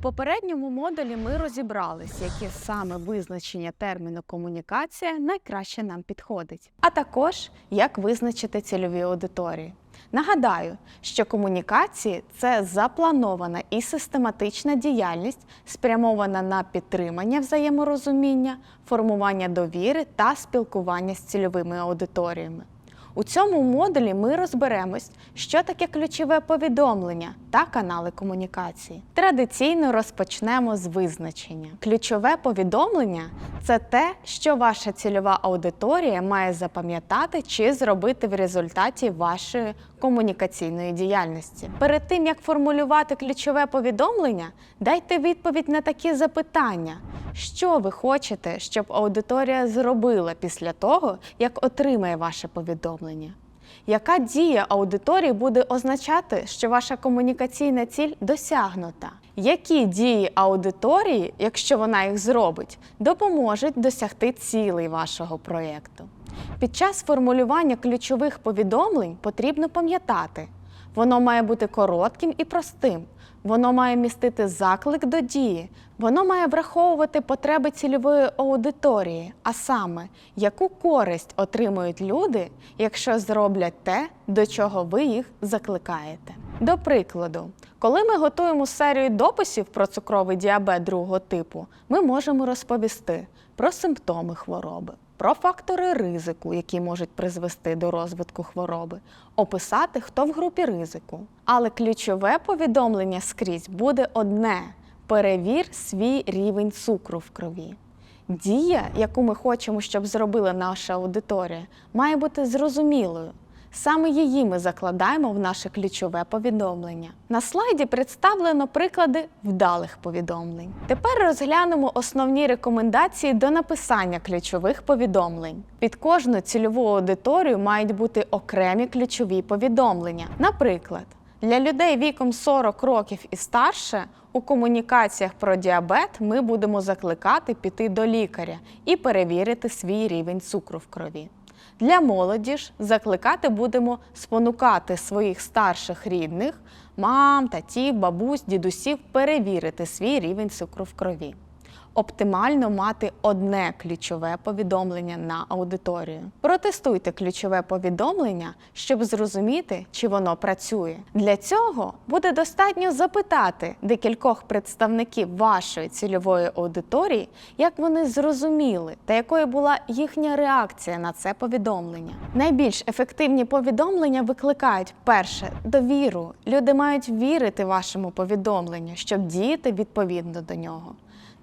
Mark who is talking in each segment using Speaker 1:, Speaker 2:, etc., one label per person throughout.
Speaker 1: попередньому модулі ми розібрались, яке саме визначення терміну комунікація найкраще нам підходить, а також як визначити цільові аудиторії. Нагадаю, що комунікації це запланована і систематична діяльність, спрямована на підтримання взаєморозуміння, формування довіри та спілкування з цільовими аудиторіями. У цьому модулі ми розберемось, що таке ключове повідомлення та канали комунікації. Традиційно розпочнемо з визначення. Ключове повідомлення це те, що ваша цільова аудиторія має запам'ятати чи зробити в результаті вашої комунікаційної діяльності. Перед тим як формулювати ключове повідомлення, дайте відповідь на такі запитання. Що ви хочете, щоб аудиторія зробила після того, як отримає ваше повідомлення? Яка дія аудиторії буде означати, що ваша комунікаційна ціль досягнута? Які дії аудиторії, якщо вона їх зробить, допоможуть досягти цілей вашого проєкту? Під час формулювання ключових повідомлень потрібно пам'ятати, воно має бути коротким і простим. Воно має містити заклик до дії, воно має враховувати потреби цільової аудиторії, а саме, яку користь отримують люди, якщо зроблять те, до чого ви їх закликаєте. До прикладу, коли ми готуємо серію дописів про цукровий діабет другого типу, ми можемо розповісти про симптоми хвороби, про фактори ризику, які можуть призвести до розвитку хвороби, описати, хто в групі ризику. Але ключове повідомлення скрізь буде одне: перевір свій рівень цукру в крові. Дія, яку ми хочемо, щоб зробила наша аудиторія, має бути зрозумілою. Саме її ми закладаємо в наше ключове повідомлення. На слайді представлено приклади вдалих повідомлень. Тепер розглянемо основні рекомендації до написання ключових повідомлень. Під кожну цільову аудиторію мають бути окремі ключові повідомлення. Наприклад, для людей віком 40 років і старше у комунікаціях про діабет ми будемо закликати піти до лікаря і перевірити свій рівень цукру в крові. Для молоді ж закликати будемо спонукати своїх старших рідних, мам, татів, бабусь, дідусів перевірити свій рівень цукру в крові. Оптимально мати одне ключове повідомлення на аудиторію. Протестуйте ключове повідомлення, щоб зрозуміти, чи воно працює. Для цього буде достатньо запитати декількох представників вашої цільової аудиторії, як вони зрозуміли та якою була їхня реакція на це повідомлення. Найбільш ефективні повідомлення викликають перше довіру. Люди мають вірити вашому повідомленню, щоб діяти відповідно до нього.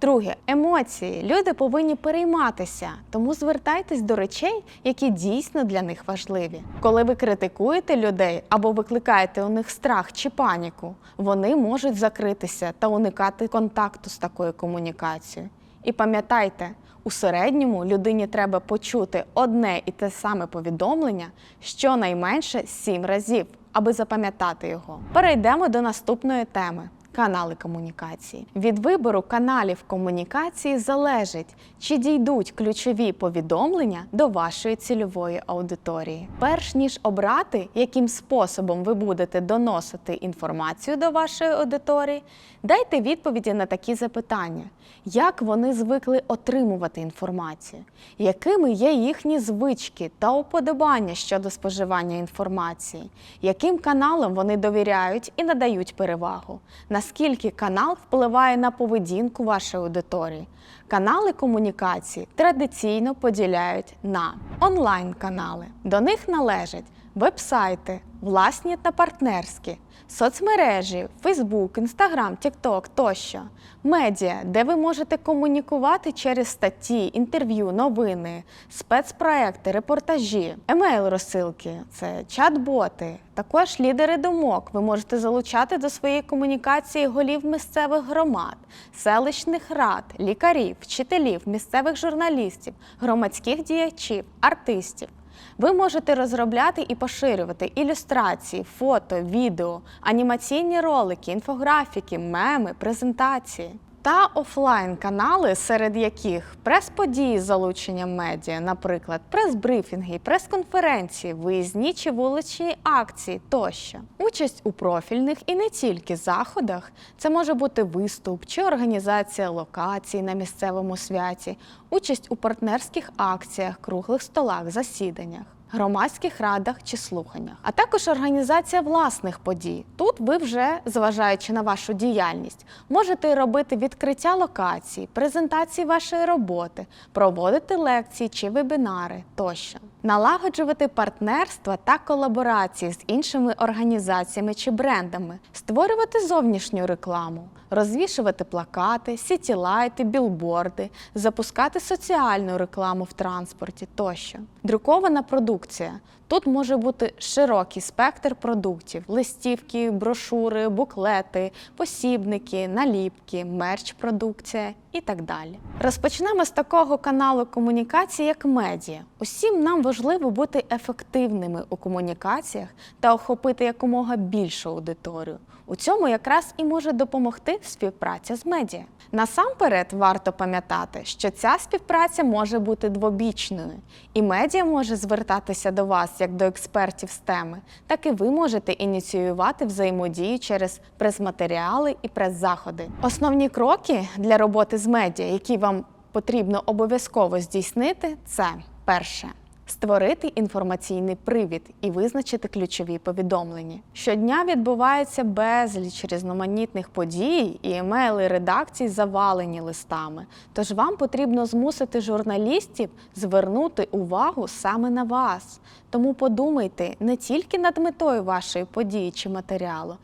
Speaker 1: Друге емоції. Люди повинні перейматися, тому звертайтесь до речей, які дійсно для них важливі. Коли ви критикуєте людей або викликаєте у них страх чи паніку, вони можуть закритися та уникати контакту з такою комунікацією. І пам'ятайте, у середньому людині треба почути одне і те саме повідомлення щонайменше сім разів, аби запам'ятати його. Перейдемо до наступної теми. Канали комунікації від вибору каналів комунікації залежить, чи дійдуть ключові повідомлення до вашої цільової аудиторії. Перш ніж обрати, яким способом ви будете доносити інформацію до вашої аудиторії, дайте відповіді на такі запитання: як вони звикли отримувати інформацію, якими є їхні звички та уподобання щодо споживання інформації, яким каналам вони довіряють і надають перевагу. Наскільки канал впливає на поведінку вашої аудиторії? Канали комунікації традиційно поділяють на онлайн-канали. До них належать вебсайти, власні та партнерські, соцмережі, Facebook, Instagram, TikTok тощо, медіа, де ви можете комунікувати через статті, інтерв'ю, новини, спецпроекти, репортажі, емейл-розсилки, це чат-боти. Також лідери думок ви можете залучати до своєї комунікації голів місцевих громад, селищних рад, лікарів, вчителів, місцевих журналістів, громадських діячів, артистів. Ви можете розробляти і поширювати ілюстрації, фото, відео, анімаційні ролики, інфографіки, меми, презентації. Та офлайн-канали, серед яких прес-події з залученням медіа, наприклад, прес-брифінги, прес-конференції, виїзні чи вуличні акції тощо. Участь у профільних і не тільки заходах. Це може бути виступ чи організація локацій на місцевому святі, участь у партнерських акціях, круглих столах, засіданнях громадських радах чи слуханнях, а також організація власних подій. Тут ви вже, зважаючи на вашу діяльність, можете робити відкриття локацій, презентації вашої роботи, проводити лекції чи вебінари тощо, налагоджувати партнерства та колаборації з іншими організаціями чи брендами, створювати зовнішню рекламу, розвішувати плакати, сітілайти, білборди, запускати соціальну рекламу в транспорті тощо. Друкована продукція. Тут може бути широкий спектр продуктів: листівки, брошури, буклети, посібники, наліпки, мерч-продукція і так далі. Розпочнемо з такого каналу комунікації, як медіа. Усім нам важливо бути ефективними у комунікаціях та охопити якомога більшу аудиторію. У цьому якраз і може допомогти співпраця з медіа. Насамперед варто пам'ятати, що ця співпраця може бути двобічною, і медіа може звертатися до вас як до експертів з теми, так і ви можете ініціювати взаємодію через прес-матеріали і прес-заходи. Основні кроки для роботи з медіа, які вам потрібно обов'язково здійснити, це перше. Створити інформаційний привід і визначити ключові повідомлення. Щодня відбувається безліч різноманітних подій, і емейли редакцій завалені листами. Тож вам потрібно змусити журналістів звернути увагу саме на вас. Тому подумайте не тільки над метою вашої події чи матеріалу,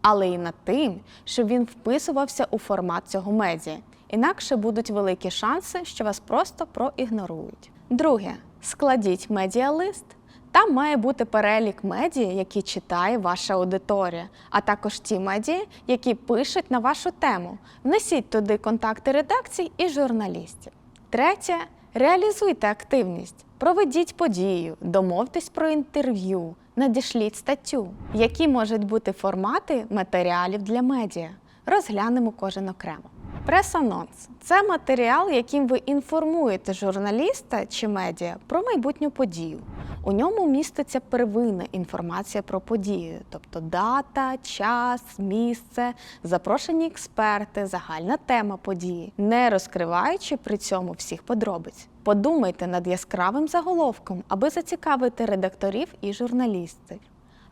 Speaker 1: але й над тим, щоб він вписувався у формат цього медіа. Інакше будуть великі шанси, що вас просто проігнорують. Друге, складіть медіалист. Там має бути перелік медіа, які читає ваша аудиторія, а також ті медіа, які пишуть на вашу тему. Внесіть туди контакти редакцій і журналістів. Третє реалізуйте активність, проведіть подію, домовтесь про інтерв'ю, надішліть статтю. Які можуть бути формати матеріалів для медіа? Розглянемо кожен окремо. Прес-анонс це матеріал, яким ви інформуєте журналіста чи медіа про майбутню подію. У ньому міститься первинна інформація про подію, тобто дата, час, місце, запрошені експерти, загальна тема події, не розкриваючи при цьому всіх подробиць. Подумайте над яскравим заголовком, аби зацікавити редакторів і журналістів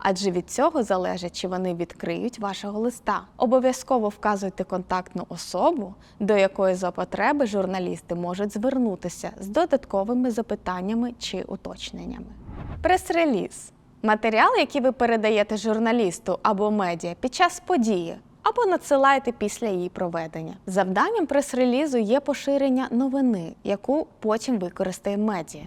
Speaker 1: адже від цього залежить, чи вони відкриють вашого листа. Обов'язково вказуйте контактну особу, до якої за потреби журналісти можуть звернутися з додатковими запитаннями чи уточненнями. Прес-реліз матеріал, який ви передаєте журналісту або медіа під час події. Або надсилаєте після її проведення. Завданням прес-релізу є поширення новини, яку потім використає медіа.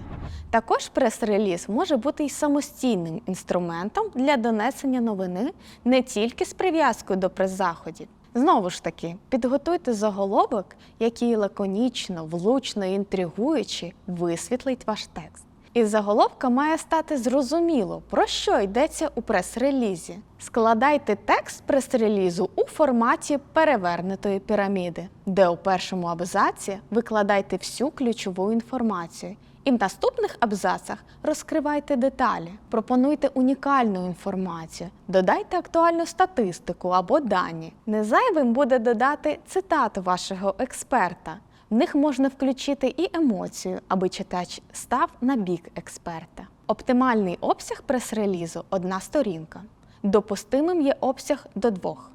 Speaker 1: Також прес-реліз може бути й самостійним інструментом для донесення новини не тільки з прив'язкою до прес-заходів. Знову ж таки, підготуйте заголовок, який лаконічно, влучно і інтригуючи висвітлить ваш текст. Із заголовка має стати зрозуміло, про що йдеться у прес-релізі. Складайте текст прес-релізу у форматі перевернутої піраміди, де у першому абзаці викладайте всю ключову інформацію. І в наступних абзацах розкривайте деталі, пропонуйте унікальну інформацію, додайте актуальну статистику або дані. Незайвим буде додати цитату вашого експерта. В них можна включити і емоцію, аби читач став на бік експерта. Оптимальний обсяг прес-релізу одна сторінка. Допустимим є обсяг до двох.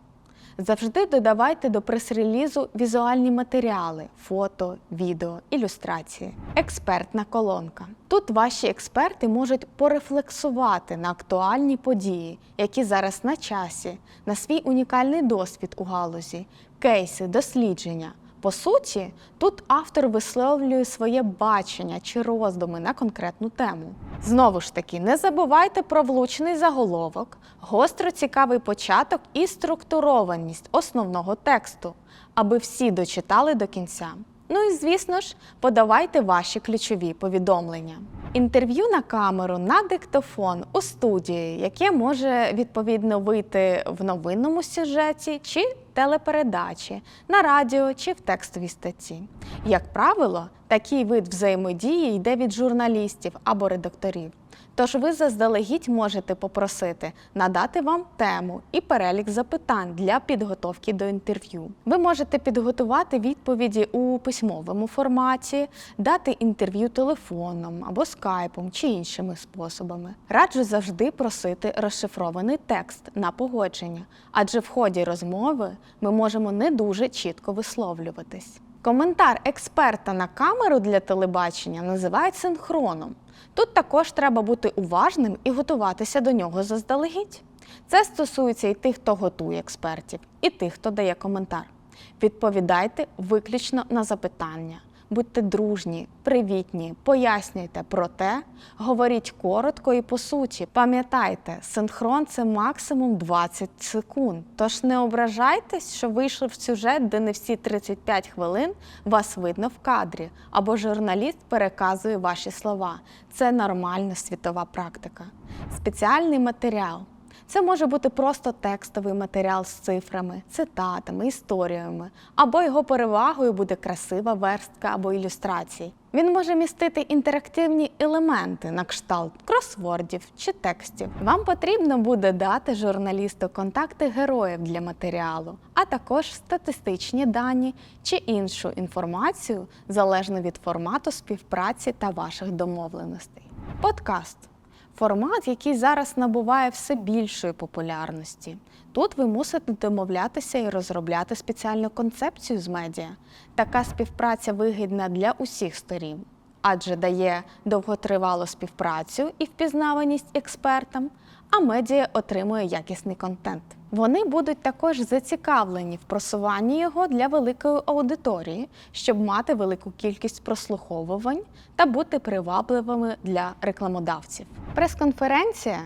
Speaker 1: Завжди додавайте до прес-релізу візуальні матеріали, фото, відео, ілюстрації. Експертна колонка. Тут ваші експерти можуть порефлексувати на актуальні події, які зараз на часі, на свій унікальний досвід у галузі, кейси, дослідження. По суті, тут автор висловлює своє бачення чи роздуми на конкретну тему. Знову ж таки, не забувайте про влучний заголовок, гостро цікавий початок і структурованість основного тексту, аби всі дочитали до кінця. Ну і звісно ж, подавайте ваші ключові повідомлення. Інтерв'ю на камеру на диктофон у студії, яке може відповідно вийти в новинному сюжеті чи телепередачі, на радіо чи в текстовій статті. Як правило, такий вид взаємодії йде від журналістів або редакторів. Тож ви заздалегідь можете попросити надати вам тему і перелік запитань для підготовки до інтерв'ю. Ви можете підготувати відповіді у письмовому форматі, дати інтерв'ю телефоном або скайпом чи іншими способами. Раджу завжди просити розшифрований текст на погодження, адже в ході розмови ми можемо не дуже чітко висловлюватись. Коментар експерта на камеру для телебачення називають синхроном. Тут також треба бути уважним і готуватися до нього заздалегідь. Це стосується і тих, хто готує експертів, і тих, хто дає коментар. Відповідайте виключно на запитання. Будьте дружні, привітні, пояснюйте про те, говоріть коротко і по суті. Пам'ятайте, синхрон це максимум 20 секунд. Тож не ображайтесь, що вийшли в сюжет, де не всі 35 хвилин вас видно в кадрі, або журналіст переказує ваші слова. Це нормальна світова практика. Спеціальний матеріал. Це може бути просто текстовий матеріал з цифрами, цитатами, історіями, або його перевагою буде красива верстка або ілюстрацій. Він може містити інтерактивні елементи на кшталт кросвордів чи текстів. Вам потрібно буде дати журналісту контакти героїв для матеріалу, а також статистичні дані чи іншу інформацію залежно від формату співпраці та ваших домовленостей. Подкаст формат, який зараз набуває все більшої популярності. Тут ви мусите домовлятися і розробляти спеціальну концепцію з медіа. Така співпраця вигідна для усіх сторін, адже дає довготривалу співпрацю і впізнаваність експертам, а медіа отримує якісний контент. Вони будуть також зацікавлені в просуванні його для великої аудиторії, щоб мати велику кількість прослуховувань та бути привабливими для рекламодавців. Прес-конференція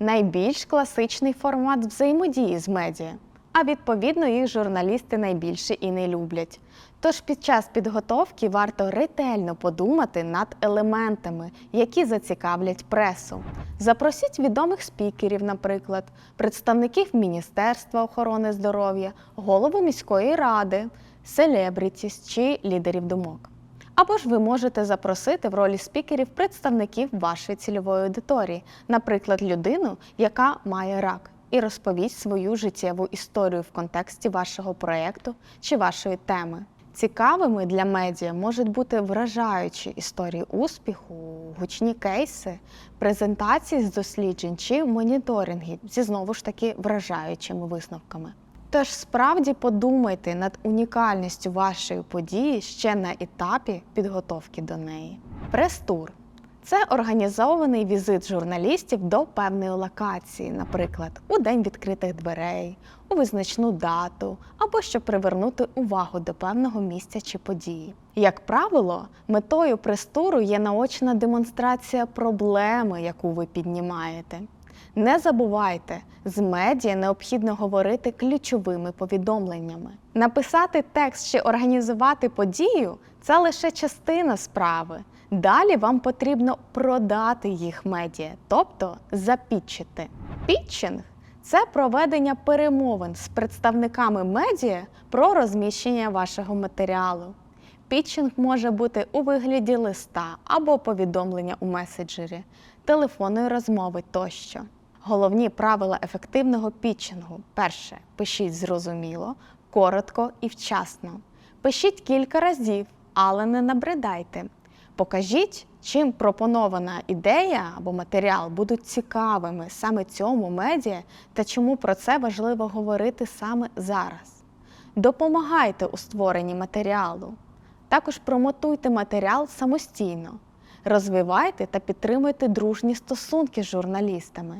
Speaker 1: найбільш класичний формат взаємодії з медіа, а відповідно їх журналісти найбільше і не люблять. Тож під час підготовки варто ретельно подумати над елементами, які зацікавлять пресу. Запросіть відомих спікерів, наприклад, представників Міністерства охорони здоров'я, голову міської ради, селебрітіс чи лідерів думок. Або ж ви можете запросити в ролі спікерів представників вашої цільової аудиторії, наприклад, людину, яка має рак, і розповість свою життєву історію в контексті вашого проєкту чи вашої теми. Цікавими для медіа можуть бути вражаючі історії успіху, гучні кейси, презентації з досліджень чи моніторинги зі знову ж таки вражаючими висновками. Тож справді подумайте над унікальністю вашої події ще на етапі підготовки до неї. Прес-тур це організований візит журналістів до певної локації, наприклад, у день відкритих дверей, у визначну дату або щоб привернути увагу до певного місця чи події. Як правило, метою прес-туру є наочна демонстрація проблеми, яку ви піднімаєте. Не забувайте, з медіа необхідно говорити ключовими повідомленнями. Написати текст чи організувати подію це лише частина справи. Далі вам потрібно продати їх медіа, тобто запітчити. Пітчинг це проведення перемовин з представниками медіа про розміщення вашого матеріалу. Пітчинг може бути у вигляді листа або повідомлення у меседжері, телефонної розмови тощо. Головні правила ефективного пітчингу: перше, пишіть зрозуміло, коротко і вчасно. Пишіть кілька разів, але не набридайте. Покажіть, чим пропонована ідея або матеріал будуть цікавими саме цьому медіа та чому про це важливо говорити саме зараз. Допомагайте у створенні матеріалу. Також промотуйте матеріал самостійно. Розвивайте та підтримуйте дружні стосунки з журналістами.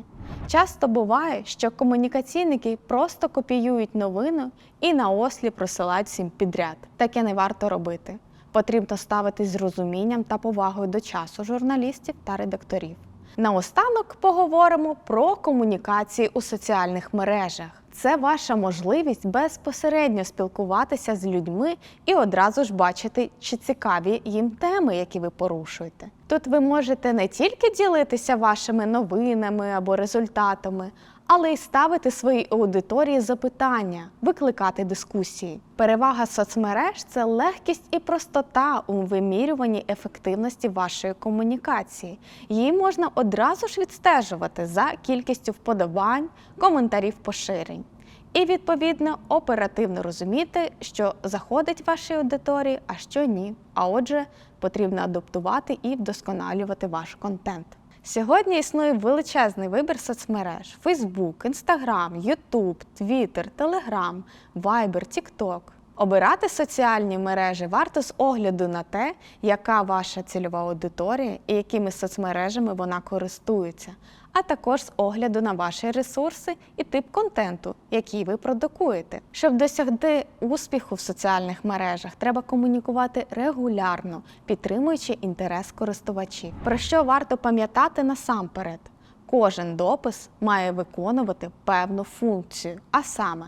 Speaker 1: Часто буває, що комунікаційники просто копіюють новину і наосліп розсилають всім підряд. Таке не варто робити. Потрібно ставитись з розумінням та повагою до часу журналістів та редакторів. Наостанок поговоримо про комунікації у соціальних мережах. це ваша можливість безпосередньо спілкуватися з людьми і одразу ж бачити, чи цікаві їм теми, які ви порушуєте. Тут ви можете не тільки ділитися вашими новинами або результатами, але й ставити своїй аудиторії запитання, викликати дискусії. Перевага соцмереж це легкість і простота у вимірюванні ефективності вашої комунікації. Її можна одразу ж відстежувати за кількістю вподобань, коментарів, поширень. І відповідно оперативно розуміти, що заходить вашій аудиторії, а що ні. А отже, потрібно адаптувати і вдосконалювати ваш контент. Сьогодні існує величезний вибір соцмереж: Facebook, Instagram, YouTube, Twitter, Telegram, Viber, TikTok. Обирати соціальні мережі варто з огляду на те, яка ваша цільова аудиторія і якими соцмережами вона користується, а також з огляду на ваші ресурси і тип контенту, який ви продукуєте. Щоб досягти успіху в соціальних мережах, треба комунікувати регулярно, підтримуючи інтерес користувачів. Про що варто пам'ятати насамперед? Кожен допис має виконувати певну функцію, а саме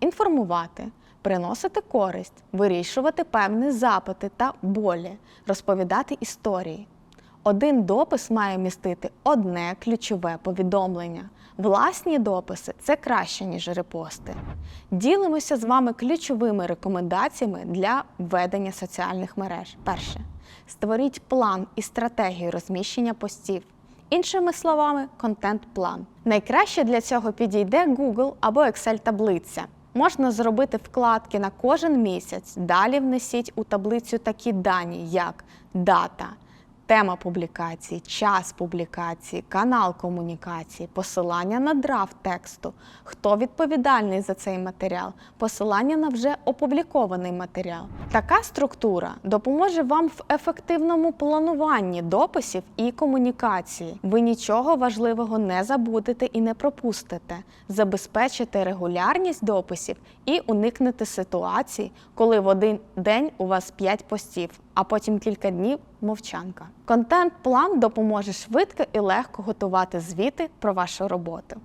Speaker 1: інформувати, приносити користь, вирішувати певні запити та болі, розповідати історії. Один допис має містити одне ключове повідомлення. Власні дописи це краще, ніж репости. Ділимося з вами ключовими рекомендаціями для введення соціальних мереж. Перше. Створіть план і стратегію розміщення постів. Іншими словами, контент-план. Найкраще для цього підійде Google або Excel-таблиця. Можна зробити вкладки на кожен місяць. Далі внесіть у таблицю такі дані, як дата, тема публікації, час публікації, канал комунікації, посилання на драфт тексту, хто відповідальний за цей матеріал, посилання на вже опублікований матеріал. Така структура допоможе вам в ефективному плануванні дописів і комунікації. Ви нічого важливого не забудете і не пропустите. Забезпечите регулярність дописів і уникнете ситуацій, коли в один день у вас 5 постів, а потім кілька днів мовчанка. Контент-план допоможе швидко і легко готувати звіти про вашу роботу.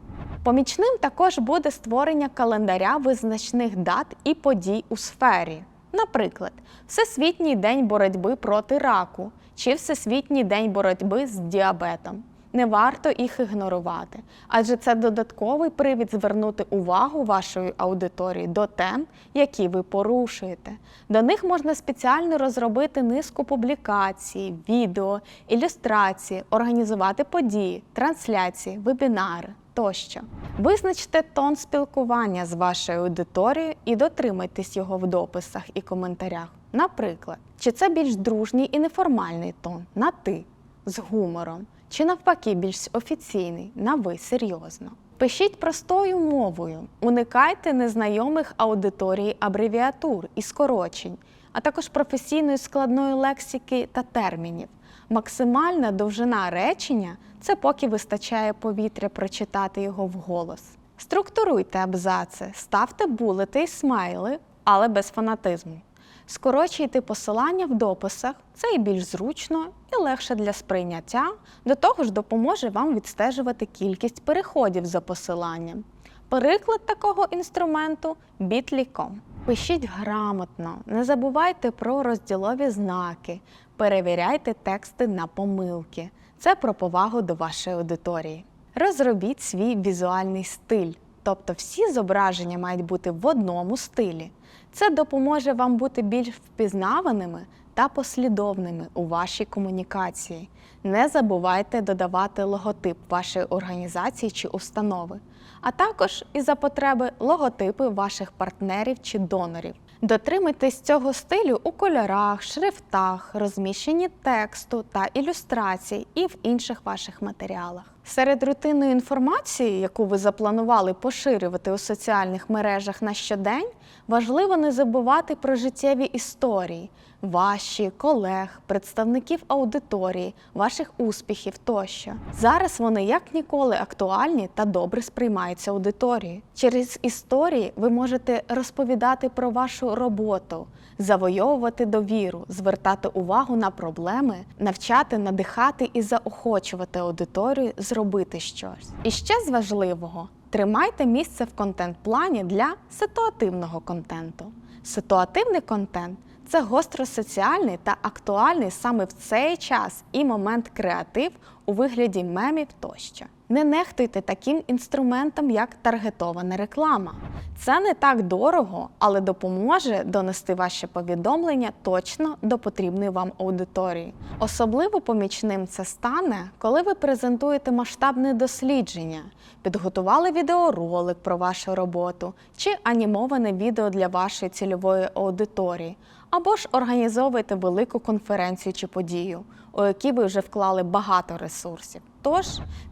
Speaker 1: Помічним також буде створення календаря визначних дат і подій у сфері. Наприклад, Всесвітній день боротьби проти раку чи Всесвітній день боротьби з діабетом. Не варто їх ігнорувати, адже це додатковий привід звернути увагу вашої аудиторії до тем, які ви порушуєте. До них можна спеціально розробити низку публікацій, відео, ілюстрації, організувати події, трансляції, вебінари тощо. Визначте тон спілкування з вашою аудиторією і дотримайтесь його в дописах і коментарях. Наприклад, чи це більш дружній і неформальний тон на ти з гумором, чи навпаки більш офіційний на ви серйозно. Пишіть простою мовою, уникайте незнайомих аудиторії абревіатур і скорочень, а також професійної складної лексики та термінів. Максимальна довжина речення це поки вистачає повітря прочитати його вголос. Структуруйте абзаци, ставте булети й смайли, але без фанатизму. Скорочуйте посилання в дописах, це і більш зручно і легше для сприйняття. До того ж, допоможе вам відстежувати кількість переходів за посиланням. Приклад такого інструменту Bitly.com. Пишіть грамотно, не забувайте про розділові знаки, перевіряйте тексти на помилки. Це про повагу до вашої аудиторії. Розробіть свій візуальний стиль, тобто всі зображення мають бути в одному стилі. Це допоможе вам бути більш впізнаваними та послідовними у вашій комунікації. Не забувайте додавати логотип вашої організації чи установи, а також і за потреби логотипи ваших партнерів чи донорів. Дотримуйтесь цього стилю у кольорах, шрифтах, розміщенні тексту та ілюстрацій і в інших ваших матеріалах. Серед рутинної інформації, яку ви запланували поширювати у соціальних мережах на щодень, важливо не забувати про життєві історії, ваші, колег, представників аудиторії, ваших успіхів тощо. Зараз вони як ніколи актуальні та добре сприймаються аудиторією. Через історії ви можете розповідати про вашу роботу, завойовувати довіру, звертати увагу на проблеми, навчати, надихати і заохочувати аудиторію зробити щось. І ще з важливого тримайте місце в контент-плані для ситуативного контенту. Ситуативний контент це гостросоціальний та актуальний саме в цей час і момент креатив у вигляді мемів тощо. Не нехтуйте таким інструментом, як таргетована реклама. Це не так дорого, але допоможе донести ваше повідомлення точно до потрібної вам аудиторії. Особливо помічним це стане, коли ви презентуєте масштабне дослідження, підготували відеоролик про вашу роботу чи анімоване відео для вашої цільової аудиторії, або ж організовуєте велику конференцію чи подію, у якій ви вже вклали багато ресурсів. Тож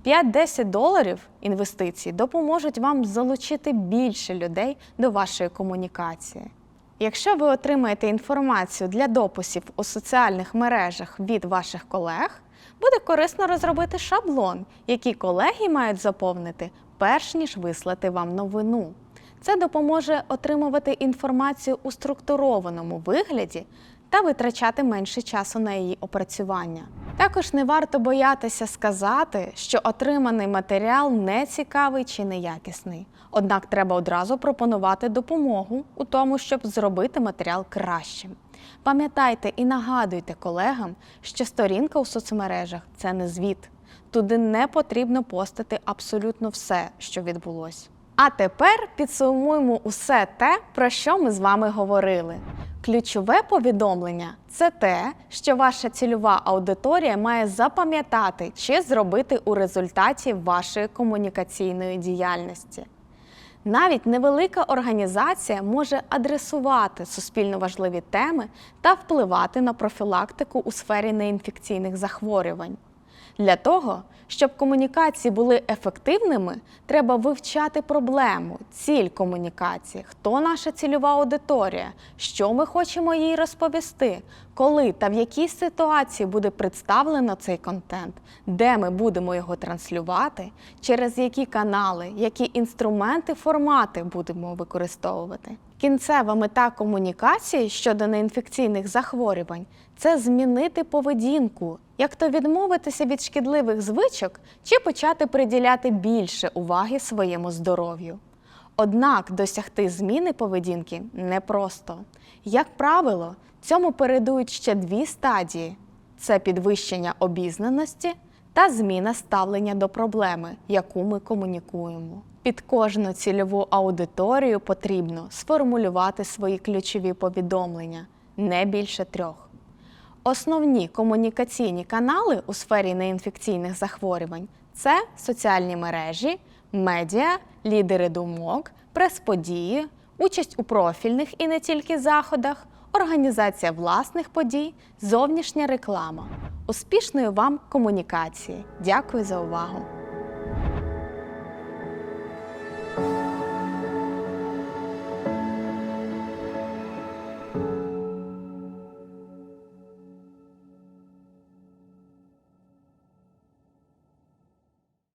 Speaker 1: 5-10 доларів інвестицій допоможуть вам залучити більше людей до вашої комунікації. Якщо ви отримаєте інформацію для дописів у соціальних мережах від ваших колег, буде корисно розробити шаблон, який колеги мають заповнити, перш ніж вислати вам новину. Це допоможе отримувати інформацію у структурованому вигляді та витрачати менше часу на її опрацювання. Також не варто боятися сказати, що отриманий матеріал не цікавий чи неякісний. Однак треба одразу пропонувати допомогу у тому, щоб зробити матеріал кращим. Пам'ятайте і нагадуйте колегам, що сторінка у соцмережах це не звіт. Туди не потрібно постити абсолютно все, що відбулося. А тепер підсумуємо усе те, про що ми з вами говорили. Ключове повідомлення це те, що ваша цільова аудиторія має запам'ятати чи зробити у результаті вашої комунікаційної діяльності. Навіть невелика організація може адресувати суспільно важливі теми та впливати на профілактику у сфері неінфекційних захворювань. Для того, щоб комунікації були ефективними, треба вивчати проблему, ціль комунікації, хто наша цільова аудиторія, що ми хочемо їй розповісти, коли та в якій ситуації буде представлено цей контент, де ми будемо його транслювати, через які канали, які інструменти, формати будемо використовувати. Кінцева мета комунікації щодо неінфекційних захворювань це змінити поведінку, як то відмовитися від шкідливих звичок чи почати приділяти більше уваги своєму здоров'ю. Однак досягти зміни поведінки непросто. Як правило, цьому передують ще дві стадії: це підвищення обізнаності та зміна ставлення до проблеми, яку ми комунікуємо. Під кожну цільову аудиторію потрібно сформулювати свої ключові повідомлення не більше трьох. Основні комунікаційні канали у сфері неінфекційних захворювань це соціальні мережі, медіа, лідери думок, прес-події, участь у профільних і не тільки заходах, організація власних подій, зовнішня реклама. Успішної вам комунікації! Дякую за увагу!